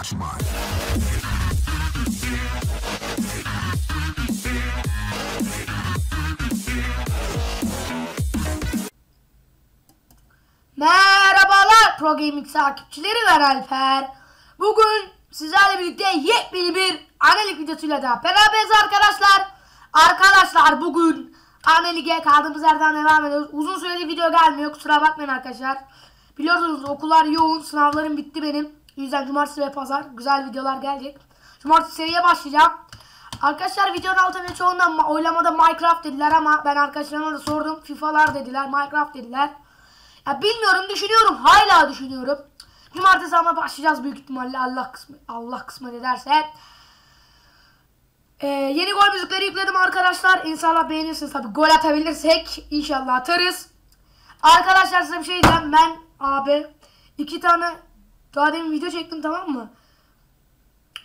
Mine. Merhabalar Pro Gaming takipçileri ben Alper. Bugün sizlerle birlikte yepyeni bir annelik videosuyla da beraberiz arkadaşlar. Arkadaşlar bugün annelige kaldığımız yerden devam ediyoruz. Uzun süredir video gelmiyor kusura bakmayın arkadaşlar. Biliyorsunuz okullar yoğun sınavlarım bitti benim. Yüzden cumartesi ve pazar güzel videolar gelecek. Cumartesi seriye başlayacağım. Arkadaşlar videonun altına çoğundan ma- oylamada Minecraft dediler ama ben arkadaşlarıma da sordum. FIFA'lar dediler, Minecraft dediler. Ya bilmiyorum, düşünüyorum. Hala düşünüyorum. Cumartesi ama başlayacağız büyük ihtimalle Allah kısmı Allah kısmet ederse. Ee, yeni gol müzikleri yükledim arkadaşlar. İnşallah beğenirsiniz tabi. Gol atabilirsek inşallah atarız. Arkadaşlar size bir şey diyeceğim. Ben abi iki tane daha demin video çektim tamam mı?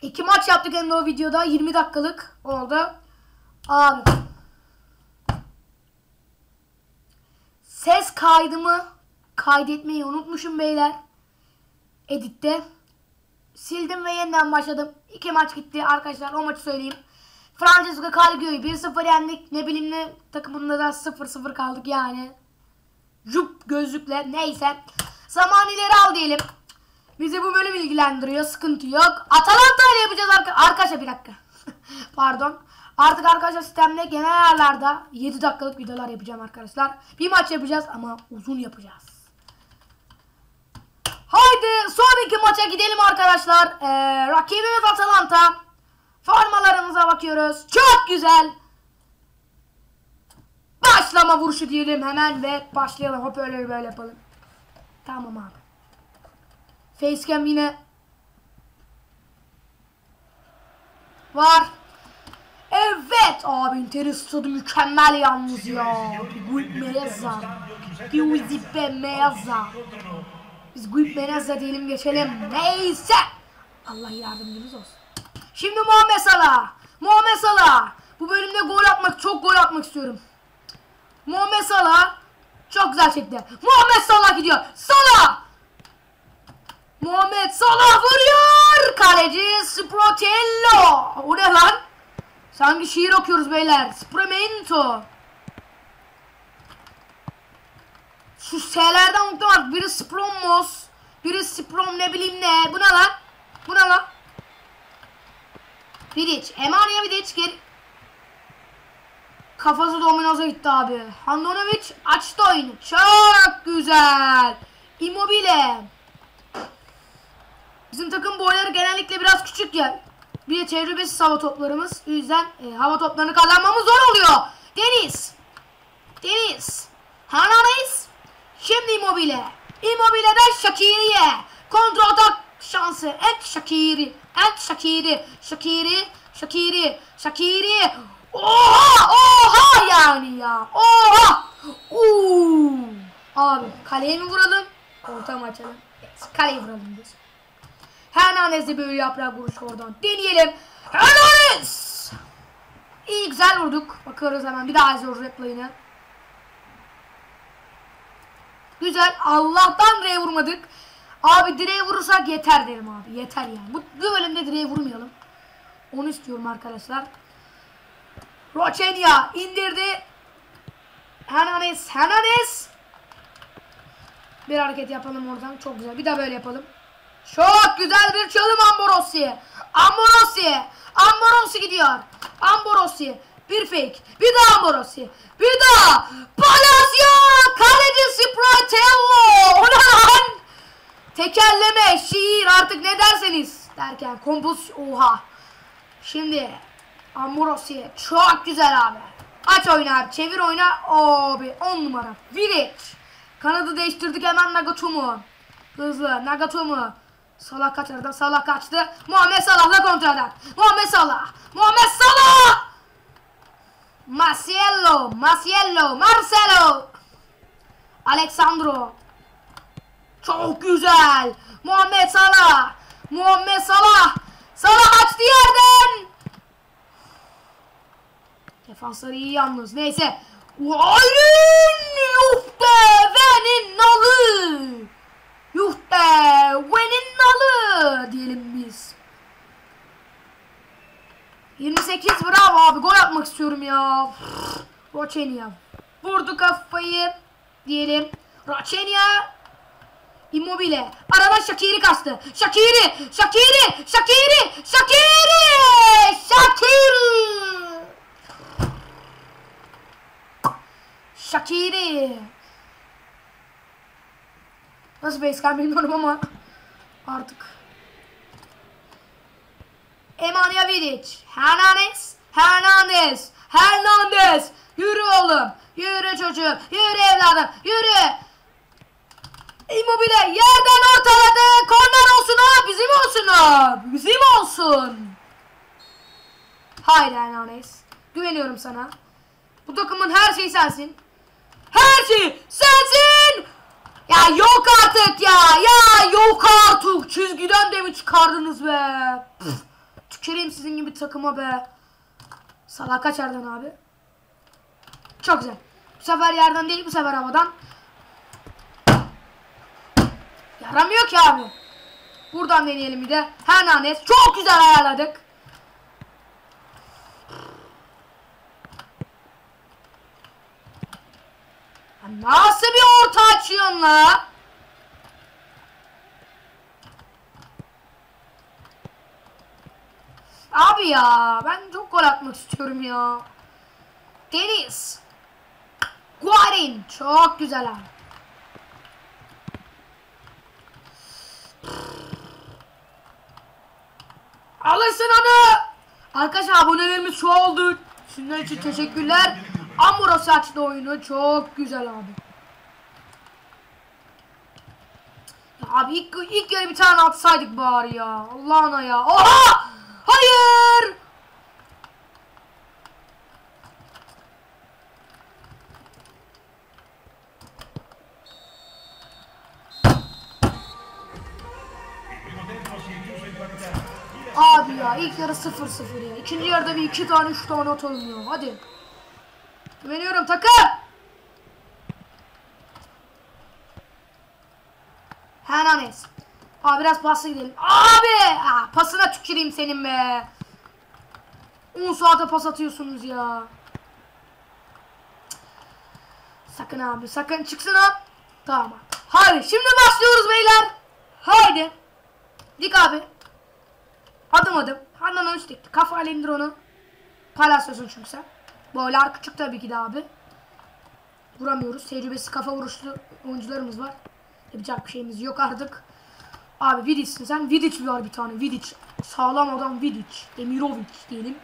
İki maç yaptık hem de o videoda 20 dakikalık oldu. Abi. Ses kaydımı kaydetmeyi unutmuşum beyler. Editte. Sildim ve yeniden başladım. İki maç gitti arkadaşlar o maçı söyleyeyim. Francesco Calgio'yu 1-0 yendik. Ne bileyim ne takımında da 0-0 kaldık yani. Jup gözlükle neyse. Zaman ileri al diyelim. Bizi bu bölüm ilgilendiriyor. Sıkıntı yok. Atalanta ile yapacağız arka arkadaşlar bir dakika. Pardon. Artık arkadaşlar sistemde genel ayarlarda 7 dakikalık videolar yapacağım arkadaşlar. Bir maç yapacağız ama uzun yapacağız. Haydi sonraki maça gidelim arkadaşlar. Ee, rakibimiz Atalanta. Formalarımıza bakıyoruz. Çok güzel. Başlama vuruşu diyelim hemen ve başlayalım. Hop öyle böyle yapalım. Tamam abi. Facecam yine var. Evet abi Interes tadı mükemmel yalnız ya. Guip Meza. Giuseppe Meza. Biz Guip Meza diyelim geçelim. Neyse. Allah yardımcımız olsun. Şimdi Muhammed Salah. Muhammed Salah. Bu bölümde gol atmak, çok gol atmak istiyorum. Muhammed Salah. Çok güzel çekti. Muhammed Salah gidiyor. Salah. Muhammed Salah vuruyor. Kaleci Sprotello. O ne lan? Sanki şiir okuyoruz beyler. Spremento. Şu S'lerden unuttum artık. Biri Spromos. Biri Sprom ne bileyim ne. Bu ne lan? Bu ne lan? Vidic. Emania Vidic geri. Kafası dominoza gitti abi. Handanovic açtı oyunu. Çok güzel. Immobile. Bizim takım boyları genellikle biraz küçük ya. Bir de tecrübesiz hava toplarımız. O yüzden e, hava toplarını kazanmamız zor oluyor. Deniz. Deniz. Hernandez. Şimdi Immobile. Immobile'den Shakiri'ye. Kontra atak şansı. Et Shakiri. Et Shakiri. Shakiri. Shakiri. Shakiri. Oha! Oha yani ya. Oha! Uuu. Abi kaleye mi vuralım? Orta mı açalım? Evet, kaleye vuralım biz. Hernandez'de böyle yaprak vuruş oradan. Deneyelim. Hernandez! İyi güzel vurduk. Bakıyoruz hemen bir daha zor replayını. Güzel. Allah'tan direğe vurmadık. Abi direğe vurursak yeter derim abi. Yeter yani. Bu, bu bölümde direğe vurmayalım. Onu istiyorum arkadaşlar. Rochenya indirdi. Hernandez. Hernandez. Bir hareket yapalım oradan. Çok güzel. Bir daha böyle yapalım. Çok güzel bir çalım Amborossi. Amborossi. Amborossi gidiyor. Amborossi. Bir fake. Bir daha Amborossi. Bir daha. Palacio. Kaleci Spratello. O ne lan? Tekerleme, şiir artık ne derseniz derken kompoz oha. Şimdi Ambrossi çok güzel abi. Aç oyna abi. Çevir oyna. Abi 10 numara. Village. Kanadı değiştirdik hemen Nagatomo. Hızlı Nagatomo. Salah kaçırdı. Salah kaçtı. Muhammed Salah'la kontradan. Muhammed Salah. Muhammed Salah. Marcelo. Marcelo. Marcelo. Alexandro. Çok güzel. Muhammed Salah. Muhammed Salah. Salah açtı yerden. Defansları iyi yalnız. Neyse. Aynen. Nalı. Yuhte venin nalı diyelim biz. Abi gol atmak istiyorum ya. Roçenya. Vurdu kafayı. Diyelim. Roçenya. Immobile. Aradan Shakiri kastı. Shakiri. Shakiri. Shakiri. Shakiri. Shakiri. Shakiri. Nasıl basecamp bilmiyorum ama artık. Emmanuel Vidic. Hernandez. Hernandez. Hernandez. Yürü oğlum. Yürü çocuğum. Yürü evladım. Yürü. Immobile yerden ortaladı. Korner olsun ha. Bizim olsun ha. Bizim olsun. Haydi Hernandez. Güveniyorum sana. Bu takımın her şeyi sensin. Her şey sensin. Ya yok artık ya. Ya yok artık. Çizgiden de mi çıkardınız be? Püf. Tüküreyim sizin gibi takıma be. Salah kaç yerden abi? Çok güzel. Bu sefer yerden değil bu sefer havadan. Yaramıyor ki abi. Buradan deneyelim bir de. Hernandez. Çok güzel ayarladık. Ya Nasıl bir orta açıyorsun la? Abi ya ben çok gol atmak istiyorum ya. Deniz. Guarin. Çok güzel abi. Alırsın onu. Arkadaşlar abonelerimiz çoğaldı. Sizler için teşekkürler. Amuros açtı oyunu. Çok güzel abi. Abi ilk, ilk yarı bir tane atsaydık bari ya. Allah'ına ya. Oha! Hayır! Abi ya ilk yarı 0-0 ya. İkinci yarıda bir iki tane üç tane ya. Hadi. Güveniyorum takım. Hernandez. Abi biraz pasla gidelim. Abi! Aa, pasına tüküreyim senin be. 10 saate pas atıyorsunuz ya. Sakın abi sakın çıksın ha. Tamam. Hadi şimdi başlıyoruz beyler. Haydi. Dik abi. Adım adım. Handan ön dik. Kafayla indir onu. Palacios'un çünkü sen. Boylar küçük tabii ki de abi. Vuramıyoruz. Tecrübesi kafa vuruşlu oyuncularımız var. Yapacak bir şeyimiz yok artık. Abi Vidic'sin sen. Vidic var bir tane. Vidic. Sağlam adam Vidic. Demirovic diyelim.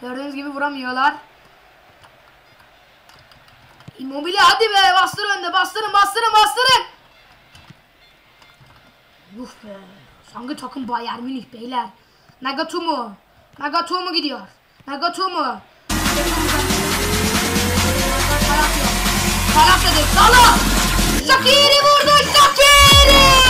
Gördüğünüz gibi vuramıyorlar. Immobile hadi be bastır önde bastırın bastırın bastırın. Yuh be. Sanki takım Bayern Münih beyler. Nagatomo. Nagatomo gidiyor. Nagatomo. Karakter. Karakter. Salah. Shakiri vurdu. Shakiri.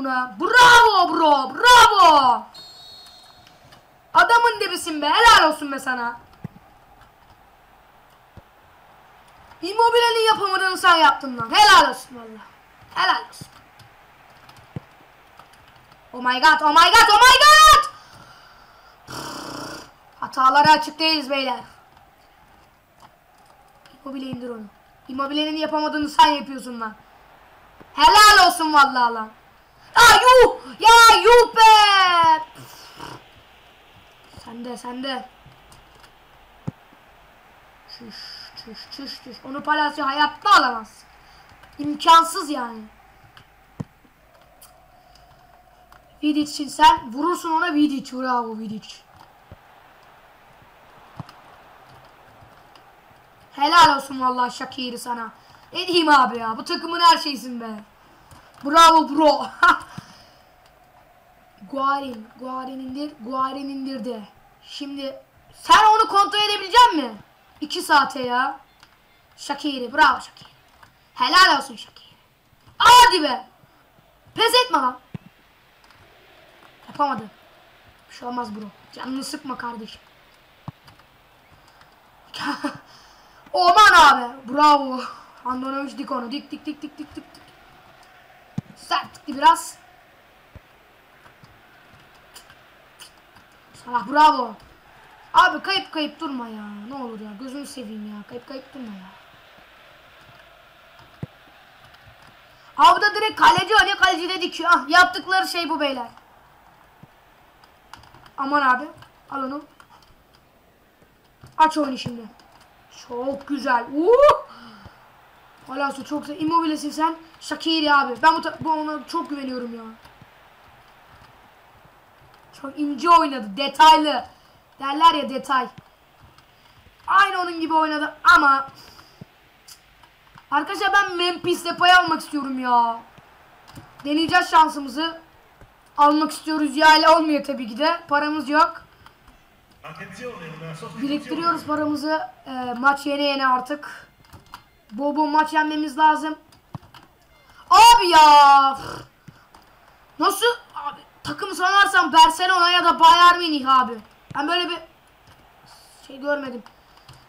Buna. Bravo bro. Bravo. Adamın dibisin be. Helal olsun be sana. Immobile'nin yapamadığını sen yaptın lan. Helal olsun valla. Helal olsun. Oh my god, oh my god, oh my god! Hatalara açık değiliz beyler. Immobile indir onu. Immobile'nin yapamadığını sen yapıyorsun lan. Helal olsun vallahi lan. Aa yuh! Ya yuh be! Sende sende. Çüş çüş çüş çüş. Onu Palacio hayatta alamaz. İmkansız yani. Vidic için sen vurursun ona Vidic. Bravo Vidic. Helal olsun vallahi Shakiri sana. Ne diyeyim abi ya. Bu takımın her şeysin be. Bravo bro. Guarin. Guarin indir. Guarin indirdi. Şimdi sen onu kontrol edebilecek mi? 2 saate ya. Şakiri. Bravo Şakiri. Helal olsun Şakiri. Hadi be. Pes etme lan. Yapamadı. Bir şey olmaz bro. Canını sıkma kardeşim. Oman abi. Bravo. Andanovic dik onu. Dik dik dik dik dik dik. Dik. Sertlikti biraz. Salah bravo. Abi kayıp kayıp durma ya. Ne olur ya. Gözünü seveyim ya. Kayıp kayıp durma ya. Abi da direkt kaleci hani kaleci de dikiyor. Ah, yaptıkları şey bu beyler. Aman abi. Al onu. Aç oyunu şimdi. Çok güzel. Uh! Hala çok güzel. Immobilesin sen. Shakiri abi. Ben bu, bu ona çok güveniyorum ya. Çok ince oynadı. Detaylı. Derler ya detay. Aynı onun gibi oynadı ama Arkadaşlar ben Memphis Depay'ı almak istiyorum ya. Deneyeceğiz şansımızı. Almak istiyoruz ya ile olmuyor tabii ki de. Paramız yok. Biriktiriyoruz paramızı. Ee, maç yene yene artık. Bol bol maç yenmemiz lazım. Abi ya. Nasıl? Abi, takım sanarsam Barcelona ya da Bayern Münih abi. Ben böyle bir şey görmedim.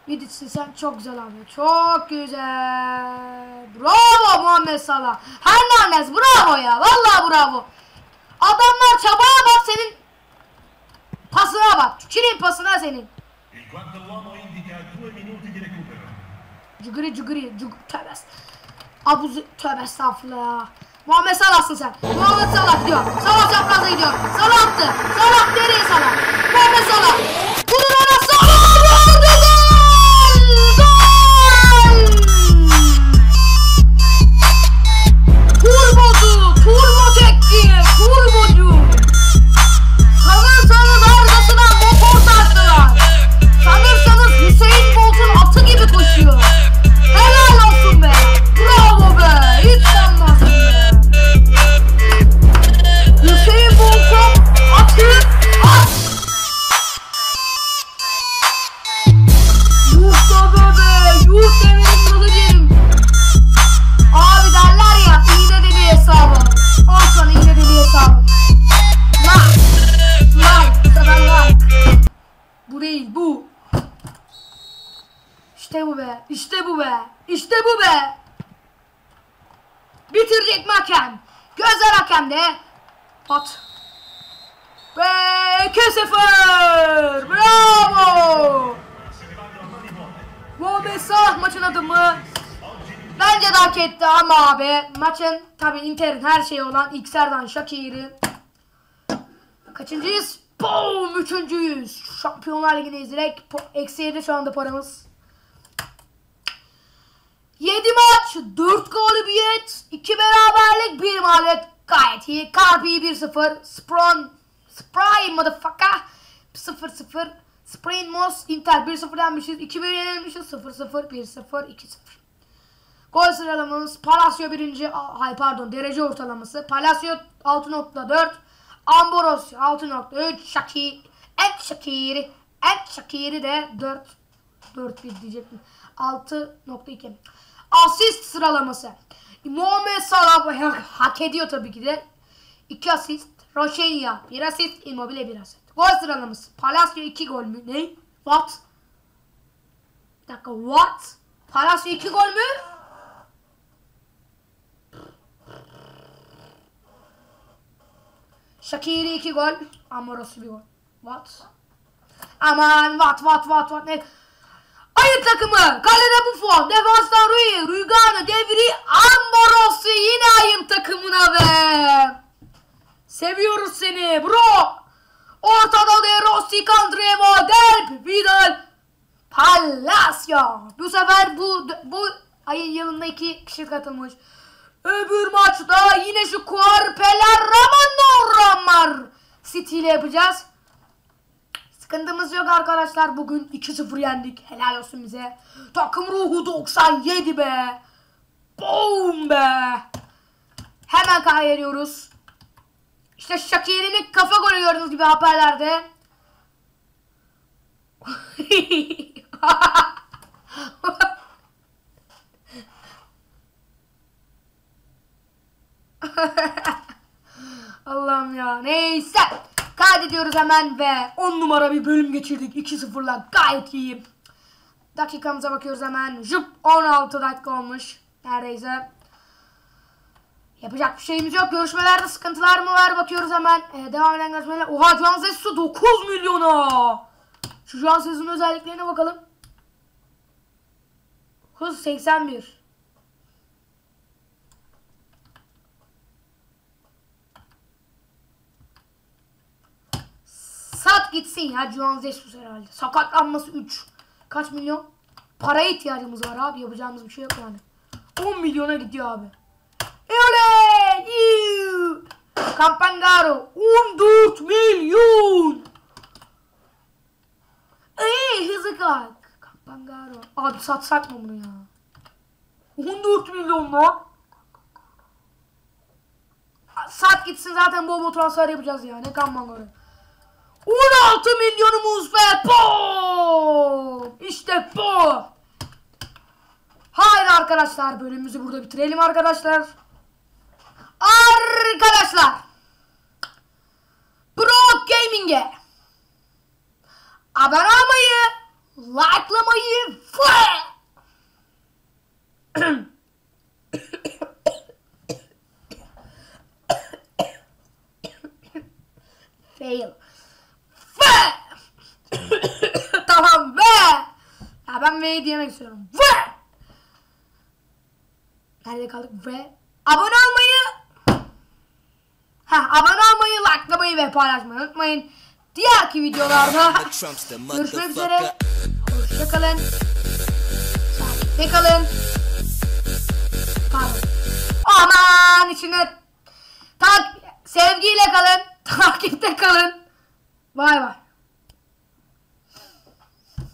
Viditsin sen çok güzel abi. Çok güzel. Bravo Muhammed Salah. Hernandez bravo ya. Vallahi bravo. Adamlar çabaya bak senin pasına bak. Çirin pasına senin. Cugri cugri cug tövbe. est- Abu Z- tövbe estağfurullah ya. Muhammed Salah'sın sen. Muhammed Salah gidiyor. Salah çapraza gidiyor. Salah attı. Salah nereye Salah? Muhammed Salah. Hakemde. At. Ve 2-0. Bravo. Muhammed Salah maçın adımı. Bence de hak etti ama abi maçın tabi Inter'in her şeyi olan Xerdan Shakiri. Kaçıncıyız? Boom! Üçüncüyüz. Şampiyonlar Ligi'ndeyiz direkt. Eksi yedi şu anda paramız. 7 maç, 4 galibiyet, 2 beraberlik, 1 mağlubiyet. Gayet iyi. Carpi 1-0. Spron, Spry motherfucker 0-0. Sprain Moss, Inter 1-0 yenmişiz. 2-1 yenilmişiz. 0-0, 1-0, 2-0. Gol sıralamamız Palacio birinci, a- hay pardon derece ortalaması. Palacio 6.4, Ambrosio 6.3, Shakiri, En Shakiri, En Shakiri de 4, 4 1 diyecektim. 6.2. Asist sıralaması. Muhammed Salah bu- hak ediyor tabii ki de. 2 asist. Roşenya 1 asist. Immobile 1 asist. Gol sıralaması. Palacio 2 gol mü? Ne? What? Bir dakika what? Palacio 2 gol mü? Shakiri 2 gol. Amorosu 1 gol. What? Aman what what what what ne? Ayı takımı. Kalede Buffon. Defansta Rui. Rugano. Devri. Amorosu yine ayım takımına be. Seviyoruz seni bro. Ortada De Rossi, Candremo, Delp, Vidal, Palacio. Bu sefer bu bu ayın yılında iki kişi katılmış. Öbür maçta yine şu Kuarpeler Ramano Ramar City ile yapacağız. Sıkıntımız yok arkadaşlar. Bugün 2-0 yendik. Helal olsun bize. Takım ruhu 97 be. Boom be. Hemen kaydediyoruz. İşte Shakiri'nin kafa golü gördüğünüz gibi haberlerde. Allah'ım ya. Neyse. Kaydediyoruz hemen ve 10 numara bir bölüm geçirdik. 2-0'la gayet iyi. Dakikamıza bakıyoruz hemen. Jup 16 dakika olmuş. Neredeyse. Yapacak bir şeyimiz yok. Görüşmelerde sıkıntılar mı var? Bakıyoruz hemen. Ee, devam eden görüşmeler. Oha Juan Sesu 9 milyona. Şu Juan Sesu'nun özelliklerine bakalım. Hız 81. Sat gitsin ya Juan Jesus herhalde. Sakatlanması 3. Kaç milyon? Paraya ihtiyacımız var abi. Yapacağımız bir şey yok yani. 10 milyona gidiyor abi. Oley! Yuh! Campangaro 14 milyon. Ey hızı kalk. Campangaro. Abi satsak mı bunu ya? 14 milyon lan. Sat gitsin zaten bol bol transfer yapacağız ya. Ne Campangaro. 16 milyonumuz ve bu. İşte bu. Hayır arkadaşlar bölümümüzü burada bitirelim arkadaşlar. Arkadaşlar. Pro Gaming'e abone olmayı, likelamayı ve fail ve tamam ve V'yi diyemek istiyorum ve nerede kaldık? Ve abone olmayı! Ha abone olmayı likelamayı ve paylaşmayı unutmayın. Diğerki videolarda görüşmek üzere. Hoşçakalın. Sağlıklı kalın pardon. Aman içine tak sevgiyle kalın. Takipte kalın. Bay bay